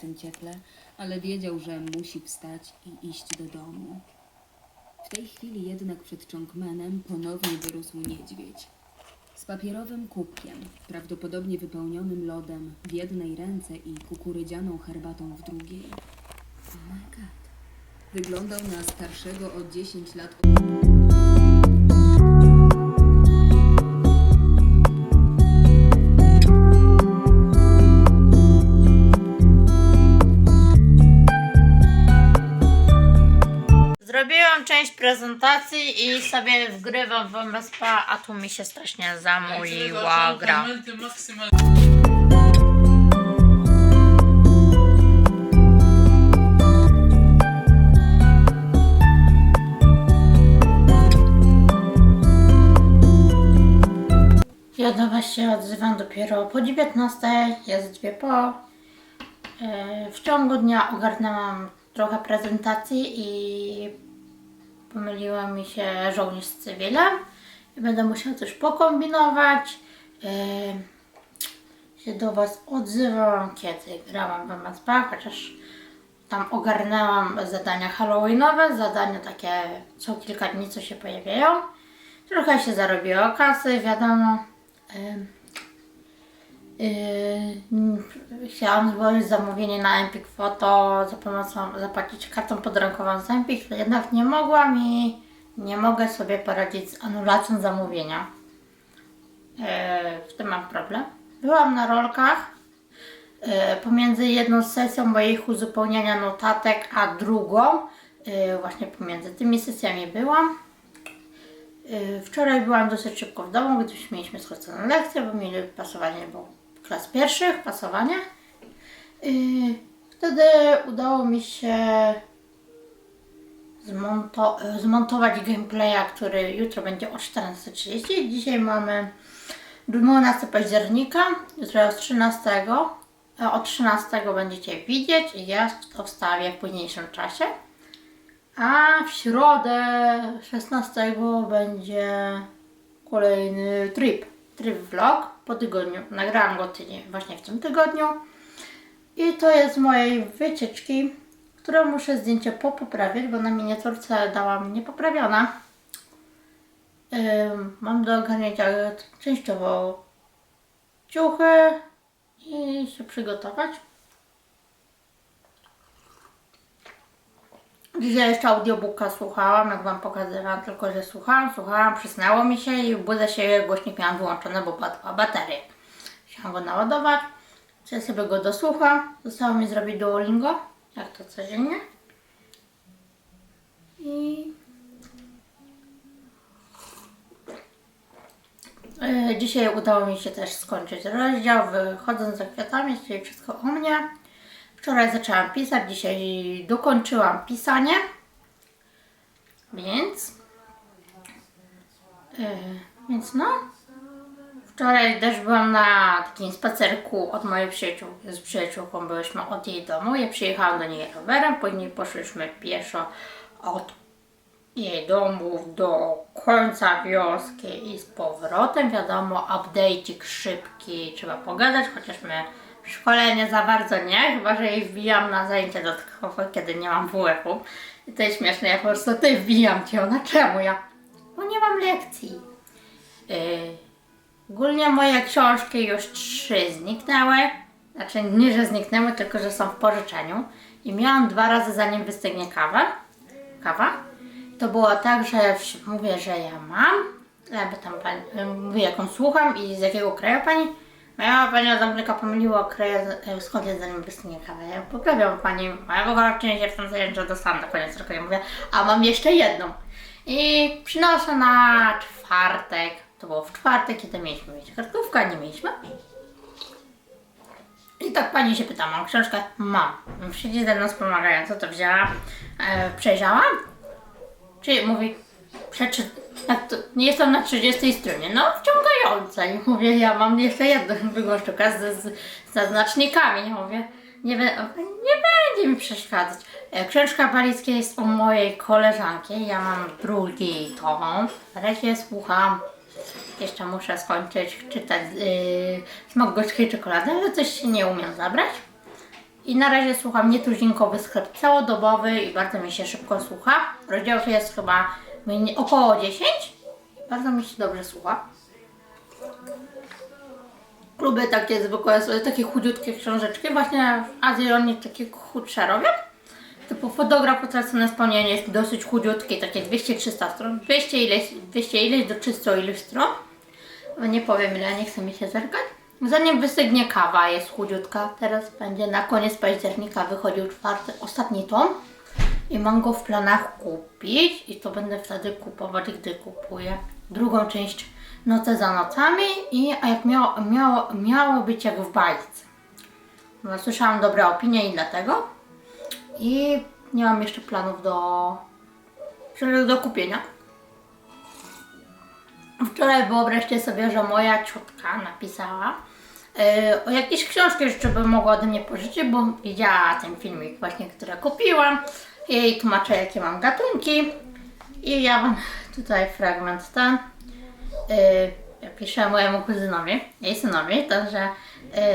tym cieple, ale wiedział, że musi wstać i iść do domu. W tej chwili jednak przed Czongmenem ponownie wyrósł niedźwiedź. Z papierowym kubkiem, prawdopodobnie wypełnionym lodem w jednej ręce i kukurydzianą herbatą w drugiej. Oh my god. Wyglądał na starszego o 10 lat. Część prezentacji i sobie wgrywam w MSPA, a tu mi się strasznie zamuliła gra. Ja do Was się odzywam dopiero po 19, jest dwie po. E, W ciągu dnia ogarnęłam trochę prezentacji i pomyliła mi się żołnierz z cywilem i będę musiała coś pokombinować. E, się do Was odzywam, kiedy grałam w MSP, chociaż tam ogarnęłam zadania halloweenowe, zadania takie co kilka dni, co się pojawiają. Trochę się zarobiło kasy, wiadomo. Ym, Yy, chciałam złożyć zamówienie na Empik Photo za pomocą, zapłacić kartą podrankową z Empik, jednak nie mogłam i nie mogę sobie poradzić z anulacją zamówienia. Yy, w tym mam problem. Byłam na rolkach. Yy, pomiędzy jedną sesją moich uzupełniania notatek, a drugą, yy, właśnie pomiędzy tymi sesjami byłam. Yy, Wczoraj byłam dosyć szybko w domu, gdyż mieliśmy skróconą lekcję, bo mieli pasowanie, bo klas pierwszych, pasowanie. Yy, Wtedy udało mi się zmonto- zmontować gameplaya, który jutro będzie o 14.30. Dzisiaj mamy 12 października, jutro jest 13. a O 13 będziecie widzieć i ja to wstawię w późniejszym czasie. A w środę 16 będzie kolejny trip. Trip vlog po tygodniu. Nagrałam go tydzień właśnie w tym tygodniu. I to jest mojej wycieczki, którą muszę zdjęcie popoprawiać, bo na miniaturce dałam niepoprawiona. Ym, mam do ogarnięcia częściowo ciuchy i się przygotować. Dzisiaj jeszcze audiobooka słuchałam, jak Wam pokazywałam, tylko że słuchałam, słuchałam, przysnęło mi się i budzę się, głośnik miałam wyłączony, bo padła bateria. Chciałam go naładować, czy sobie go dosłucham. Zostało mi zrobić Duolingo, jak to codziennie. I e, dzisiaj udało mi się też skończyć rozdział, wychodząc za kwiatami, czyli wszystko o mnie. Wczoraj zaczęłam pisać, dzisiaj dokończyłam pisanie. Więc. Yy, więc no. Wczoraj też byłam na takim spacerku od mojej przyjaciółki. Z przyjaciółką byłyśmy od jej domu. Ja przyjechałam do niej rowerem, później poszliśmy pieszo od jej domu do końca wioski i z powrotem. Wiadomo, update'ik szybki, trzeba pogadać, chociaż my w szkole nie za bardzo nie, chyba że jej wbijam na zajęcia dodatkowe, kiedy nie mam WF-u. I to jest śmieszne, ja po prostu ty wbijam cię, ona czemu ja? Bo nie mam lekcji. Yy, ogólnie moje książki już trzy zniknęły. Znaczy nie, że zniknęły, tylko że są w pożyczeniu. I miałam dwa razy zanim wystygnie kawa. Kawa. To było tak, że w- mówię, że ja mam, jakby tam pani, mówię jaką słucham i z jakiego kraju pani. Moja pani Anglika pomyliła kraj, e, skąd jest zanim kawa. Ja poprawiam pani, moja wychowawczyni się w tym zajęciu dostałam na koniec roku. Ja mówię, a mam jeszcze jedną. I przynoszę na czwartek, to było w czwartek, kiedy mieliśmy mieć kartkówkę, nie mieliśmy. I tak pani się pyta, mam książkę? Mam. Siedzi ze mną wspomagająca, to wzięła, e, przejrzałam. Czy mówi, przeczy, to, nie jestem na 30 stronie, no wciągająca. I mówię, ja mam jeszcze jedną wygłoszczuka z, z, zaznacznikami. Mówię, nie, nie będzie mi przeszkadzać. E, Książka Balickiej jest o mojej koleżanki. Ja mam drugi tom. Na razie słucham. Jeszcze muszę skończyć czytać yy, Smok gorzkiej czekolady, ale coś się nie umiem zabrać. I na razie słucham nietuzinkowy sklep całodobowy i bardzo mi się szybko słucha. Rozdziałów jest chyba mniej- około 10. Bardzo mi się dobrze słucha. Lubię takie zwykłe, takie chudziutkie książeczki. Właśnie w Azji oni takie chudsze robią. Typu fotograf utracone wspomnienie jest dosyć chudziutkie, takie 200-300 stron. 200 ileś, 200 ileś do 300 ileś stron. No Nie powiem ile, nie chce mi się zerkać. Zanim wystygnie kawa, jest chudziutka. Teraz będzie na koniec października wychodził czwarty, ostatni tom. I mam go w planach kupić i to będę wtedy kupować, gdy kupuję drugą część Noce za nocami i a jak miało, miało, miało być jak w bajce. No, słyszałam dobre opinie i dlatego. I nie mam jeszcze planów do, do kupienia. Wczoraj wyobraźcie sobie, że moja ciotka napisała yy, o jakieś książki jeszcze by mogła ode mnie pożyczyć, bo widziała ten filmik właśnie, który kupiłam. Jej tłumaczę, jakie mam gatunki. I ja mam tutaj fragment ten. Yy, piszę mojemu kuzynowi, jej synowi, to, że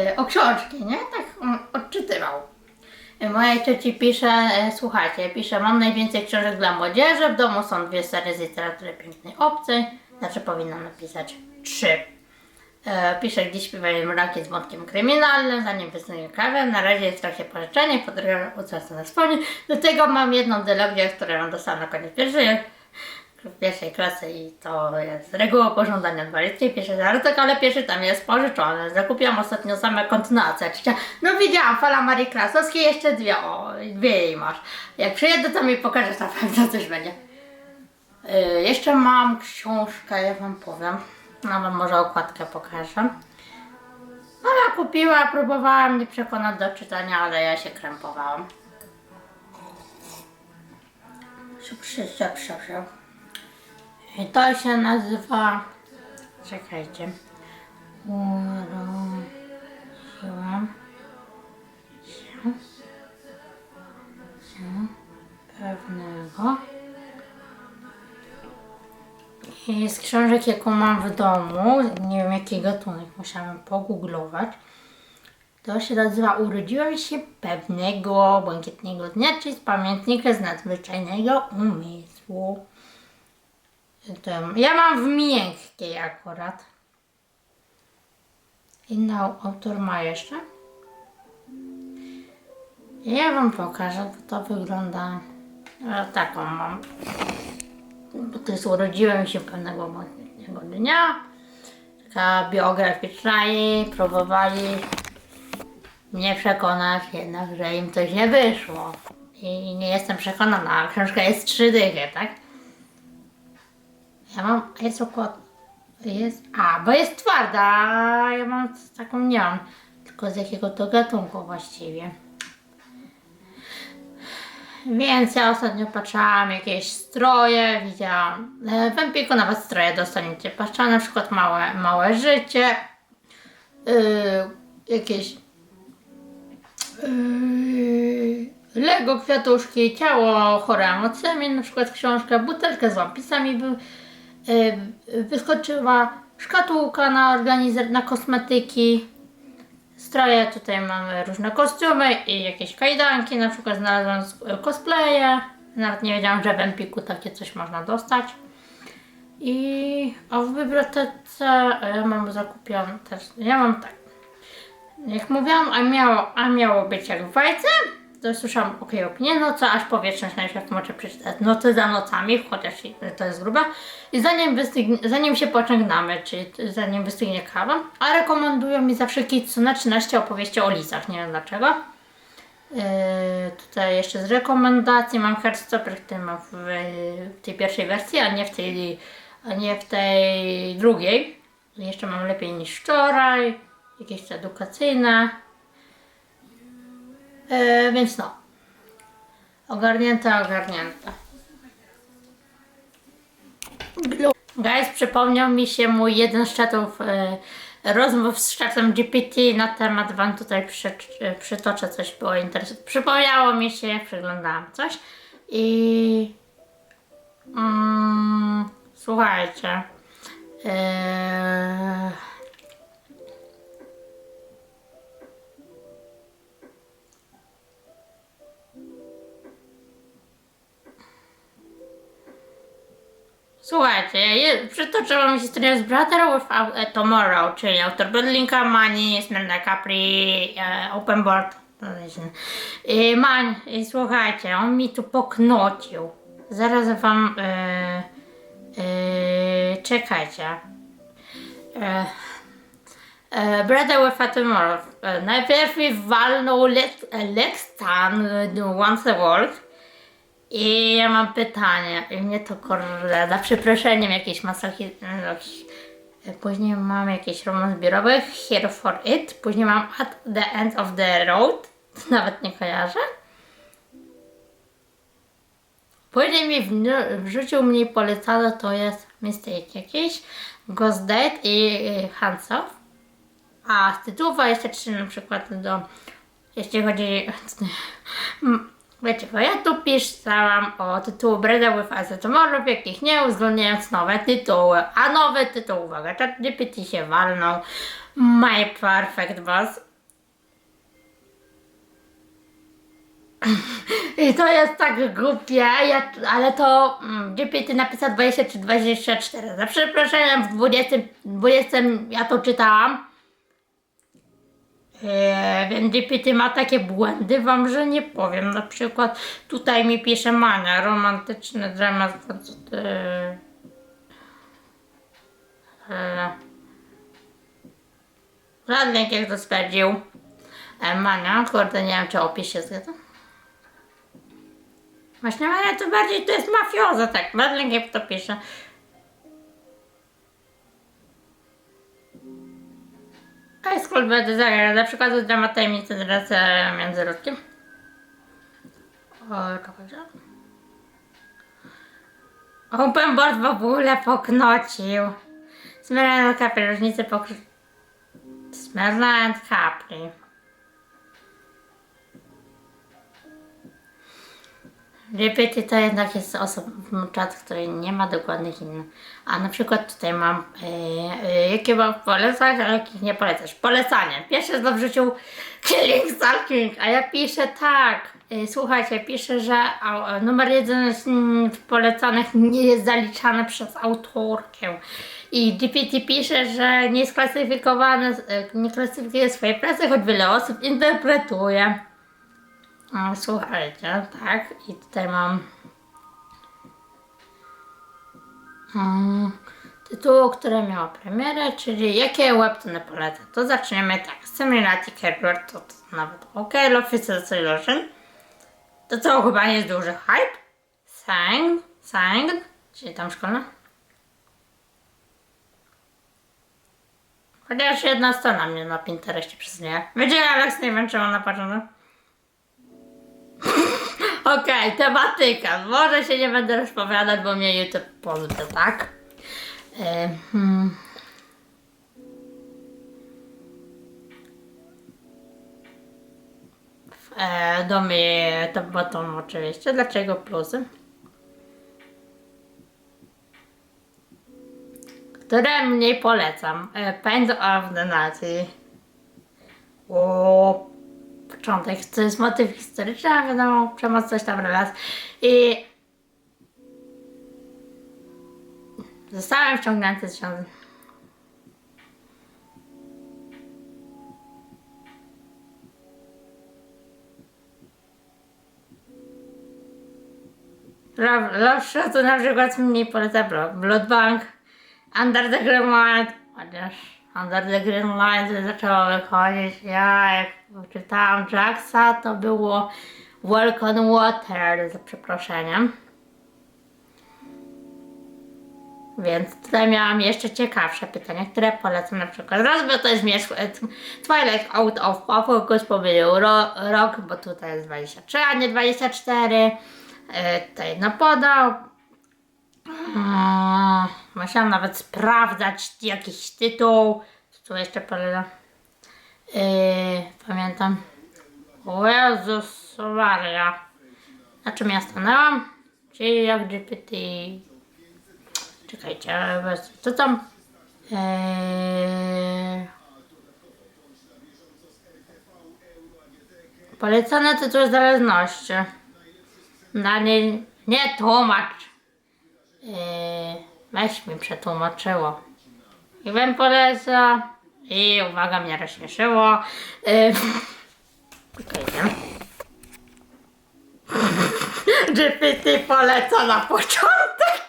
yy, o książki, nie? Tak on odczytywał. Yy, Mojej cioci pisze, yy, słuchajcie, pisze, mam najwięcej książek dla młodzieży, w domu są dwie serie z literatury pięknej obcej, znaczy powinnam napisać trzy. E, Pisze, gdzie śpiewają mraki z wątkiem kryminalnym, zanim wysnuję kawę. Na razie jest trakcie pożyczenia, po drugie utracę na wspomnień. Do tego mam jedną dylogię, którą dostałam na koniec pierwszej, pierwszej klasy i to jest reguła pożądania 20. Pierwszy żartek, ale pierwszy tam jest pożyczony. Zakupiłam ostatnio same kontynuacje. No widziałam, fala Marii Krasowskiej, jeszcze dwie, o, dwie jej masz. Jak przyjedę, to mi pokażesz, na pewno coś będzie. Y, jeszcze mam książkę, ja wam powiem. No wam może okładkę pokażę. Ona kupiła, próbowałam mnie przekonać do czytania, ale ja się krępowałam. Szybszy, szybszy. I to się nazywa... Czekajcie. Urodziłam się, się pewnego z książek, jaką mam w domu, nie wiem jaki gatunek, musiałam pogooglować. To się nazywa Urodziłem się pewnego błękitnego dnia, czyli z pamiętnika z nadzwyczajnego umysłu. Ja mam w miękkiej akurat. Inny autor ma jeszcze. Ja wam pokażę, bo to wygląda. e, Taką mam to jest urodziłem się pewnego dnia. Taka biograficzna i próbowali mnie przekonać jednak, że im coś nie wyszło. I nie jestem przekonana, a książka jest trzy dychy, tak? Ja mam, jest okład, jest, a, bo jest twarda, a ja mam taką, nie mam, tylko z jakiego to gatunku właściwie. Więc ja ostatnio patrzyłam jakieś stroje, widziałam. e, W Empiku nawet stroje dostaniecie. Patrzyłam na przykład małe, małe życie. Yy, jakieś yy, Lego kwiatuszki, ciało chore emocjami, na przykład książka, butelka z łapisami był, yy, wyskoczyła, szkatułka na organizer, na kosmetyki, stroje, tutaj mamy różne kostiumy i jakieś kajdanki, na przykład znalazłam cosplaye, nawet nie wiedziałam, że w Empiku takie coś można dostać. I a w bibliotece e, ja mam zakupiłam też, ja mam tak, jak mówiłam, a miało, a miało być jak w bajce, słyszałam ok opinię, no co aż powietrzność najpierw może przeczytać nocy za nocami, chociaż to jest grube. I zanim, zanim się poczęgnamy, czyli zanim wystygnie kawa, a rekomendują mi zawsze Kitsune 13 opowieści o lisach, nie wiem dlaczego. Yy, tutaj jeszcze z rekomendacji mam Heartstopper, który mam w, w tej pierwszej wersji, a nie w tej, a nie w tej drugiej. Jeszcze mam lepiej niż wczoraj, jakieś edukacyjne. Yy, więc no. Ogarnięte, ogarnięte. Guys, przypomniał mi się mój jeden z czatów e, rozmów z czatem GPT na temat wam tutaj przy, e, przytoczę coś było interesujące. Przypomniało mi się, przeglądałam coś i mm, słuchajcie. E, Słuchajcie, je- przytoczę wam historię z Brother Without a Tomorrow, czyli autor Berlinka, Mani, Smelna Capri, e, Open Board. I Mań, i słuchajcie, on mi tu poknocił. Zaraz wam... E, e, czekajcie. E, e, Brother Without a Tomorrow. E, najpierw mi walnął Lex, e, Once a World. I ja mam pytanie, i mnie to kurde, za przeproszeniem jakieś masaki, jakieś, później mam jakieś romans zbiorowy, Here for It, później mam At the End of the Road, nawet nie kojarzę. Później mi wrzucił mnie polecano, to jest Mistake jakiś, Ghost Date i Hands Off. A z tytułów 23 na przykład do, jeśli chodzi, wiecie, bo ja tu pisałam o tytułu Breda with Us Tomorrow, jakich nie uwzględniając nowe tytuły, a nowy tytuł, uwaga, ChatGPT się walnął, My Perfect Boss. I to jest tak głupie, ja, ale to mm, GPT napisał 23-24. Za przeproszeniem w 20, 20 ja to czytałam. Eee, więc GPT ma takie błędy, wam, że nie powiem. Na przykład tutaj mi pisze Mania, romantyczny dramat. Eee, eee, Żadnych jak to sprawdził. E, Mania, kurde, nie wiem czy opis się zgadza. Właśnie Mania to bardziej to jest mafioza, tak. Madeleine jak to pisze. High School zagrać, na przykład z dramat tajemnicy zdradzę międzyrodkiem. O, czekajcie. Open Board w ogóle poknocił. Smerland Capri, różnice pokry... Smerland Capri. GPT to jednak jest osobny czat, który nie ma dokładnych innych. A na przykład tutaj mam, yy, yy, jakie mam polecać, a jakich nie polecasz. Polecanie. Pierwsze znowu wrzucił Killing Stalking, a ja piszę tak. Yy, słuchajcie, piszę, że a, numer jeden z mm, polecanych nie jest zaliczany przez autorkę. I GPT pisze, że nie jest nie klasyfikuje swojej pracy, choć wiele osób interpretuje. O, słuchajcie, tak, i tutaj mam mm, tytuł, które miało premierę, czyli jakie webtoony polecę. To zaczniemy tak, Similarity Carrier, to, to nawet ok, Office Solution, to co chyba nie jest duży hype, Sang, Sang, czyli tam szkolna. Chociaż jedna strona mnie na Pinterestie przyznaje. Będzie Alex, nie wiem czy mam na początek. Okej, tematyka. Może się nie będę rozpowiadać, bo mnie YouTube pozwie, tak? E, hmm. e, domie to bottom oczywiście. Dlaczego plusy? Które mniej polecam. E, Paint of the Nazi. O, początek, to jest motyw historyczny, a wiadomo, przemoc coś tam relacje. I zostałem wciągnięty z ciąży. Lepsze to na przykład mi poleca blog Blood Bank, Under the Line, chociaż Under the Green Line to zaczęło wychodzić. Ja jak czytałam Jacksa, to było Walk on Water, za przeproszeniem. Więc tutaj miałam jeszcze ciekawsze pytania, które polecam na przykład. Raz, bo to jest mieszk- e, Twilight Out of Focus pomylił ro, rok, bo tutaj jest 23, a nie 24. E, tutaj jedno podał. Mm, musiałam nawet sprawdzać jakiś tytuł. Tu jeszcze polega? Yy, pamiętam. O Jezus Maria. Na czym ja stanęłam? Czyli jak GPT... Czekajcie, co tam? Yy... Polecane tytuły zależności. Na nie, nie tłumacz. Yy, weź mi przetłumaczyło. I bym poleca. I uwaga, mnie rozśmieszyło. Yy, Czekajcie. GPT poleca na początek.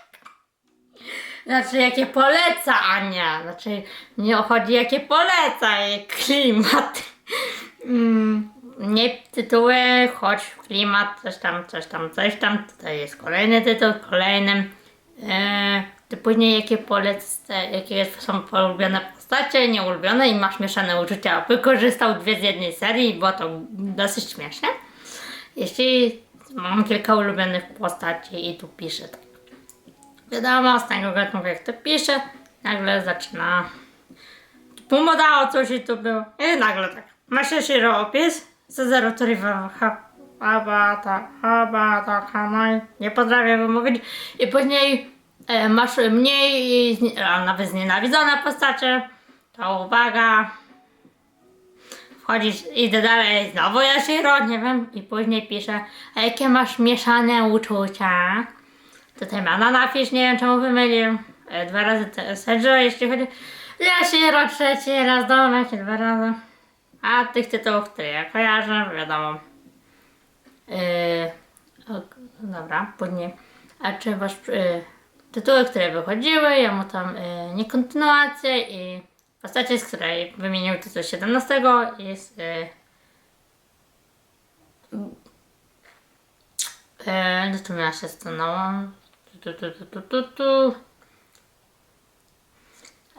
Znaczy, jakie poleca, Ania. Znaczy, nie chodzi, jakie poleca, jak klimat. Mm, nie tytuły, chodź w klimat, coś tam, coś tam, coś tam. Tutaj jest kolejny tytuł, kolejnym. Eee, ty później jakie poleca, jakie są ulubione postacie, nieulubione i masz mieszane uczucia. Wykorzystał dwie z jednej serii było to dosyć śmieszne. Jeśli mam kilka ulubionych postaci i tu piszę tak. Wiadomo, z tego gatunku jak to pisze, nagle zaczyna Pomodało coś i tu było. I nagle tak. Masz jeszcze opis? Za zero trywa. Habata, habata, hamaj. Nie potrafię wymówić. I później e, masz mniej, a nawet znienawidzone postacie. To uwaga. Wchodzisz, idę dalej, znowu Yashiro, nie wiem. I później pisze, a jakie masz mieszane uczucia? Tutaj Banana Fish, nie wiem czemu wymylił. E, Dwa razy te- Sergio, jeśli chodzi. Yashiro trzeci raz, domek dwa razy. A tych tytułów, które ja kojarzę, wiadomo. Yy, ok, dobra, później. A czy wasz yy, tytuły, które wychodziły, ja mu tam yy, nie kontynuację i postacie, z której wymienił tytuł 17 jest yy, yy, no to ja się stanęłam. Tu, tu, tu, tu, tu, tu.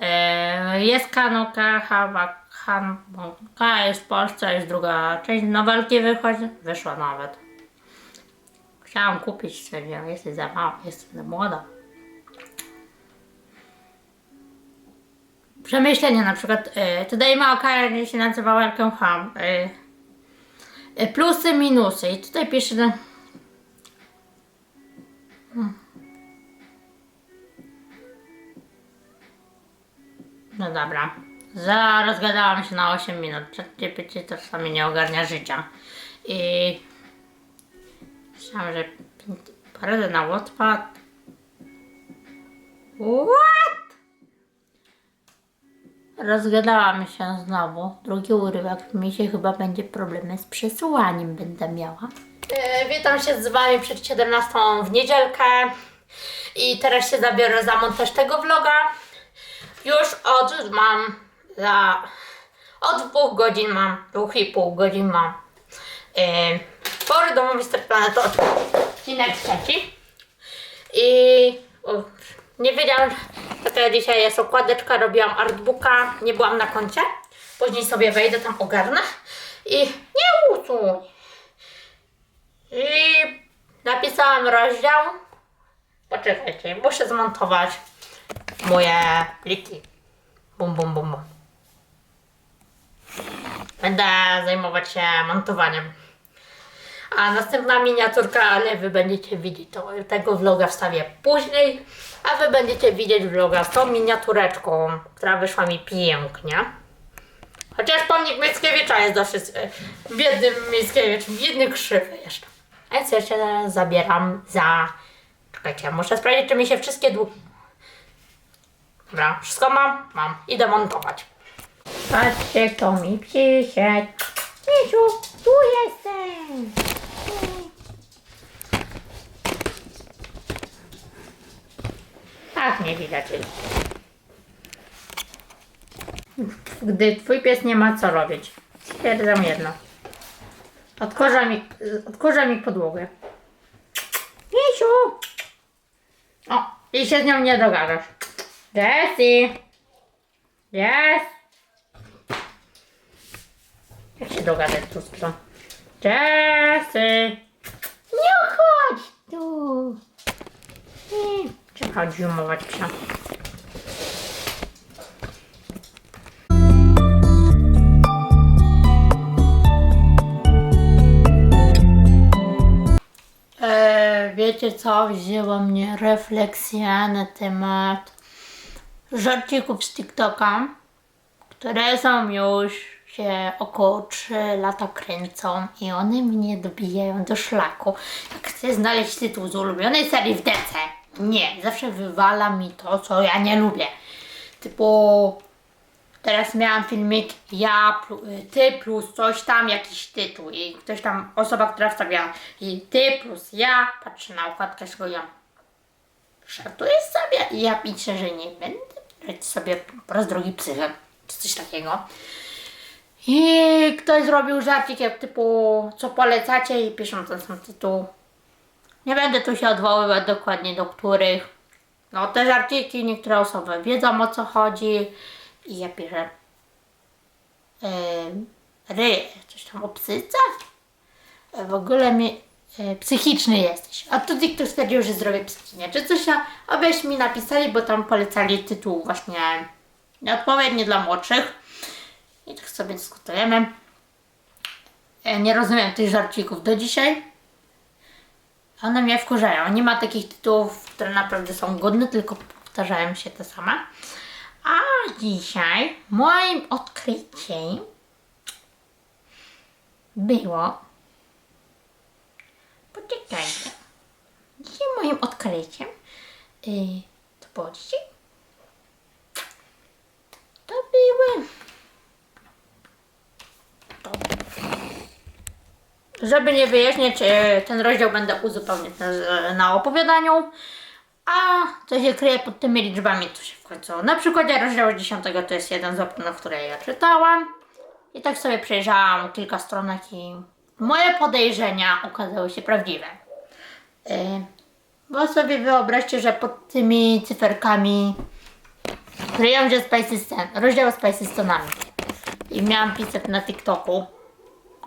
Yy, jest Kanuka, Haba, Hanka jest w Polsce, jest druga część nowelki wychodzi, wyszła nawet. Chciałam kupić sobie, jesteś za mała, jestem za młoda. Przemyślenia na przykład, y, Today Maoka się nazywa Welcome Home. Y, y, plusy, minusy i tutaj pisze, że No dobra. Za rozgadałam się na 8 minut. ChatGPT czasami nie ogarnia życia. I myślałam, że poradę na Wattpad. What? Rozgadałam się znowu. Drugi urywek. Mi się chyba będzie problemy z przesyłaniem będę miała. E, witam się z Wami przed 17 w niedzielkę. I teraz się zabiorę za montaż tego vloga. Już od mam za od dwóch godzin mam, dwóch i pół godzin mam. Yy, pory domowy Star Planet odcinek trzeci. I o, nie wiedziałam, że to dzisiaj jest. Okładeczka, robiłam artbooka, nie byłam na koncie, później sobie wejdę tam ogarnę. I nie usuń. I napisałam rozdział. Poczekajcie, muszę zmontować moje pliki. Bum, bum, bum. Będę zajmować się montowaniem. A następna miniaturka, ale wy będziecie widzieć to, tego vloga wstawię później, a wy będziecie widzieć vloga z tą miniatureczką, która wyszła mi pięknie. Chociaż pomnik Mickiewicza jest dosyć e, biedny Mickiewicz, biedny krzywy jeszcze. A więc ja się zabieram za... Czekajcie, muszę sprawdzić, czy mi się wszystkie dłu... Dobra, wszystko mam? Mam. Idę montować. Patrzcie, kto mi przyszedł. Misiu, tu jestem. Tak, nie widać. Gdy twój pies nie ma co robić. Stwierdzam jedno. Odkurza mi, odkurza mi podłogę. Misiu! O, i się z nią nie dogadasz. Jessie! Yes! Jak się dogadać tu z psem? Jessie! Nie chodź tu! Nie. Trzeba chodzi umować psa. E, wiecie co? Wzięła mnie refleksja na temat żarcików z TikToka, które są już się około 3 lata kręcą i one mnie dobijają do szlaku. Jak chcę znaleźć tytuł z ulubionej serii w DC, Nie, zawsze wywala mi to, co ja nie lubię. Typu teraz miałam filmik ja, ty plus coś tam, jakiś tytuł i ktoś tam, osoba, która wstawiała i ty plus ja, patrzę na okładkę swoją ja żartuję sobie i ja piszę, że nie będę brać sobie po raz drugi psychem, czy coś takiego. I ktoś zrobił żarcik jak typu, co polecacie i piszą ten sam tytuł. Nie będę tu się odwoływać dokładnie do których. No te żarciki niektóre osoby wiedzą o co chodzi i ja piszę ry, coś tam o psycach. E, W ogóle mi e, psychiczny jesteś. A tutaj ktoś stwierdził, że zdrowie psychiczne. Czy coś a abyś mi napisali, bo tam polecali tytuł właśnie nieodpowiedni dla młodszych. I tak sobie dyskutujemy. E, Nie rozumiem tych żarcików do dzisiaj. One mnie wkurzają. Nie ma takich tytułów, które naprawdę są godne, tylko powtarzają się te same. A dzisiaj moim odkryciem było. Poczekajcie. Dzisiaj moim odkryciem. Yy, to było dzisiaj? To były. Żeby nie wyjaśniać, e, ten rozdział będę uzupełniać na, na opowiadaniu. A co się kryje pod tymi liczbami, to się w końcu. Na przykładzie rozdziału 10 to jest jeden z oponów, które ja czytałam. I tak sobie przejrzałam kilka stronek i moje podejrzenia okazały się prawdziwe. Yy, bo sobie wyobraźcie, że pod tymi cyferkami kryją się Spicy Scen, rozdział Spicy Stonami. I miałam pisać na TikToku,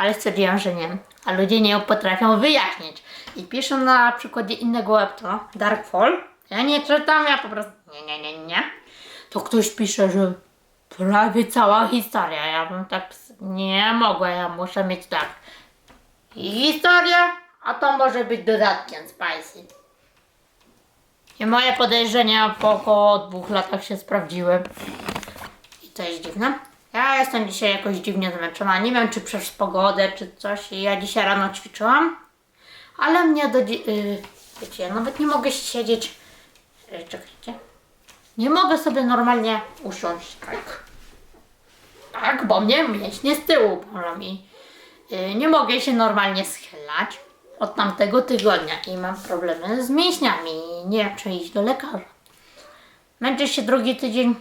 ale stwierdziłam, że nie. A ludzie nie potrafią wyjaśnić. I piszę na przykładzie innego webtoona, Darkfall. Ja nie czytam, ja po prostu nie, nie, nie, nie. To ktoś pisze, że prawie cała historia. Ja bym tak nie mogła, ja muszę mieć tak. Historia, a to może być dodatkiem Spicy. I moje podejrzenia po około dwóch latach się sprawdziły. I to jest dziwne. Ja jestem dzisiaj jakoś dziwnie zmęczona. Nie wiem, czy przez pogodę, czy coś. Ja dzisiaj rano ćwiczyłam. Ale mnie do... Yy, wiecie, ja nawet nie mogę siedzieć... Yy, czekajcie. Nie mogę sobie normalnie usiąść tak. Tak, bo mnie mięśnie z tyłu bolą i yy, nie mogę się normalnie schylać od tamtego tygodnia i mam problemy z mięśniami nie wiem, czy iść do lekarza. Męczę się drugi tydzień,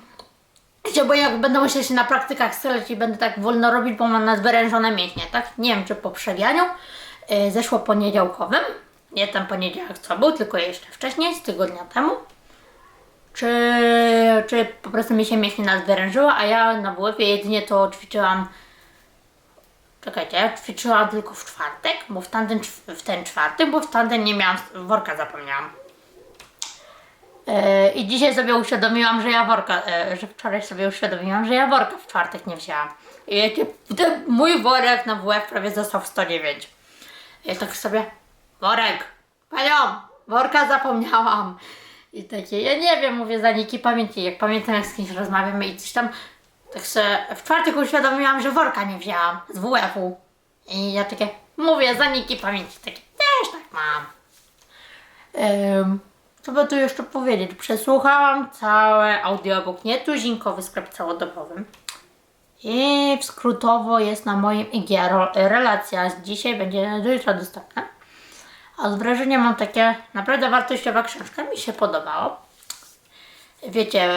Wiecie, bo jak będę musiała się na praktykach strzelać i będę tak wolno robić, bo mam nadwyrężone mięśnie, tak? Nie wiem, czy po przewijaniu yy, zeszło poniedziałkowym, nie ten poniedziałek co był, tylko jeszcze wcześniej, z tygodnia temu, czy, czy po prostu mi się mięśnie nadwyrężyło, a ja na WF jedynie to ćwiczyłam Czekajcie, ja ćwiczyłam tylko w czwartek, bo w, tamten, w ten czwartek, bo w tamten nie miałam, worka zapomniałam. Yy, I dzisiaj sobie uświadomiłam, że ja worka, yy, że wczoraj sobie uświadomiłam, że ja worka w czwartek nie wzięłam. I ten mój worek na WF prawie został w 109. I tak sobie, worek, panią, worka zapomniałam. I takie, ja nie wiem, mówię za niki pamięci, jak pamiętam jak z kimś rozmawiamy i coś tam, tak sobie w czwartek uświadomiłam, że worka nie wzięłam z WF-u. I ja takie, mówię za niki pamięci, takie, też tak mam. Ym, co by tu jeszcze powiedzieć? Przesłuchałam całe audiobook nietuzinkowy sklep całodobowym. I w skrótowo jest na moim IG relacja. Z dzisiaj będzie do jutra dostępna. A z wrażenia mam takie naprawdę wartościowa książka. Mi się podobało. Wiecie,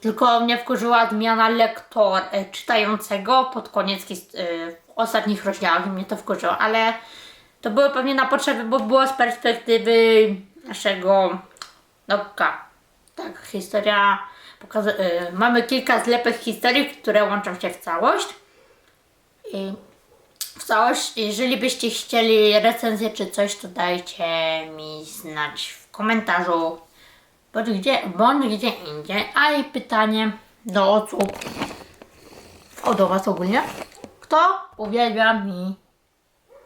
tylko mnie wkurzyła zmiana lektor e, czytającego pod koniec w ostatnich rozdziałach mnie to wkurzyło, ale to było pewnie na potrzeby, bo było z perspektywy naszego Nowka. Tak, historia y, mamy kilka zlepek historii, które łączą się w całość. I w całość, jeżeli byście chcieli recenzję czy coś, to dajcie mi znać w komentarzu bądź gdzie, bądź gdzie indziej. A i pytanie do osób, o do Was ogólnie. Kto uwielbia mi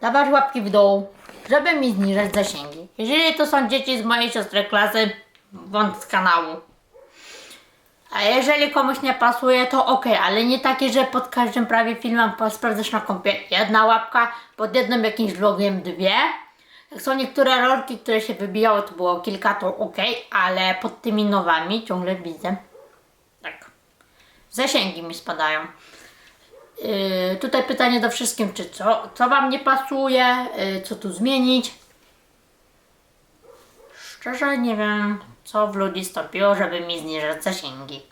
dawać łapki w dół, żeby mi zniżać zasięgi. Jeżeli to są dzieci z mojej siostry klasy, bądź z kanału. A jeżeli komuś nie pasuje, to ok, ale nie takie, że pod każdym prawie filmem sprawdzasz na kompie jedna łapka, pod jednym jakimś vlogiem dwie, Jak są niektóre rolki, które się wybijały, to było kilka, to ok, ale pod tymi nowami ciągle widzę. Tak. Zasięgi mi spadają. Yy, tutaj pytanie do wszystkim, czy co, co Wam nie pasuje, yy, co tu zmienić. Szczerze nie wiem, co w ludzi stąpiło, żeby mi zniżać zasięgi.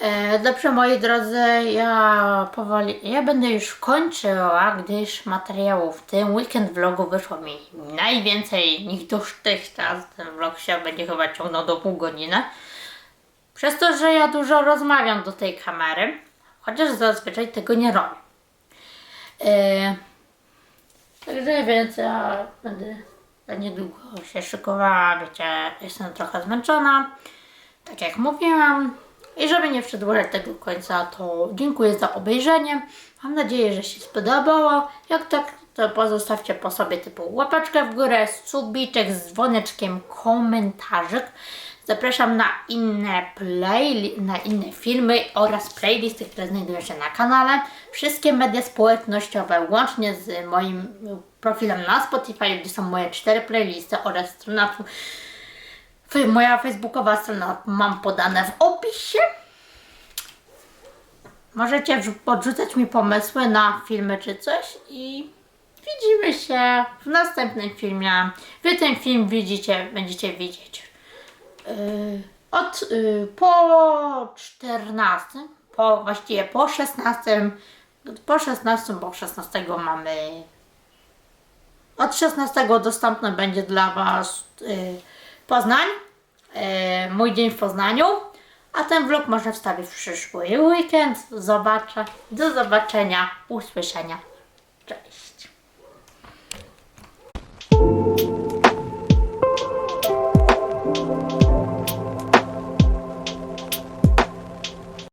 E, Dobrze, moi drodzy, ja powoli, ja będę już kończyła, gdyż materiałów w tym weekend vlogu wyszło mi najwięcej niż dotychczas. Ten vlog się będzie chyba ciągnął do pół godziny. Przez to, że ja dużo rozmawiam do tej kamery, chociaż zazwyczaj tego nie robię. E, Także więc ja będę niedługo się szykowała, wiecie, jestem trochę zmęczona, tak jak mówiłam. I żeby nie przedłużać tego końca, to dziękuję za obejrzenie. Mam nadzieję, że się spodobało. Jak tak, to pozostawcie po sobie typu łapeczkę w górę, subiczek z dzwoneczkiem, komentarzyk. Zapraszam na inne play, na inne filmy oraz playlisty, które znajdują się na kanale. Wszystkie media społecznościowe, łącznie z moim profilem na Spotify, gdzie są moje cztery playlisty oraz strona Moja facebookowa strona mam podane w opisie. Możecie podrzucać mi pomysły na filmy czy coś i widzimy się w następnym filmie. Wy ten film widzicie, będziecie widzieć yy, od yy, po 14, po właściwie po 16, po 16, bo 16 mamy od 16 dostępny będzie dla Was y, Poznań, y, mój dzień w Poznaniu, a ten vlog może wstawić w przyszły weekend. Zobaczę. Do zobaczenia, usłyszenia. Cześć.